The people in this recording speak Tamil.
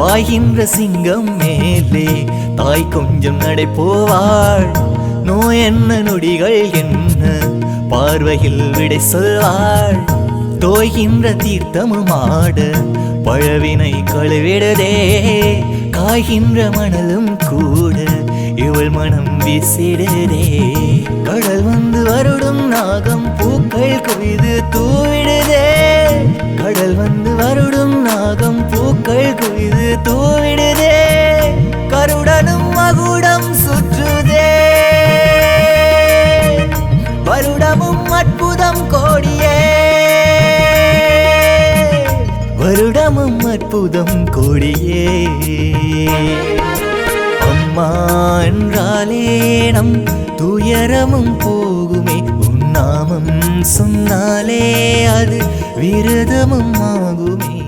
பாய்கின்ற சிங்கம் மேலே தாய் கொஞ்சம் நடை போவாள் நோய் என்ன நொடிகள் என்ன? பார்வையில் விடை சொல்வாள். தோய்கின்ற தீர்த்தமும் ஆட பழவினை கழுவிடதே. காய்கின்ற மணலும் கூட இவள் மனம் வீசிடுதே. கடல் வந்து வருடும் நாகம் பூக்கள் குவிது தூவிடு. தூவிடுதே கருடனும் மகுடம் சுற்றுதே. வருடமும் அற்புதம் கோடியே. வருடமும் அற்புதம் கோடியே. அம்மா என்றாலே நம் துயரமும் போகுமே. உன் நாமம் சொன்னாலே அது விரதமும் ஆகுமே.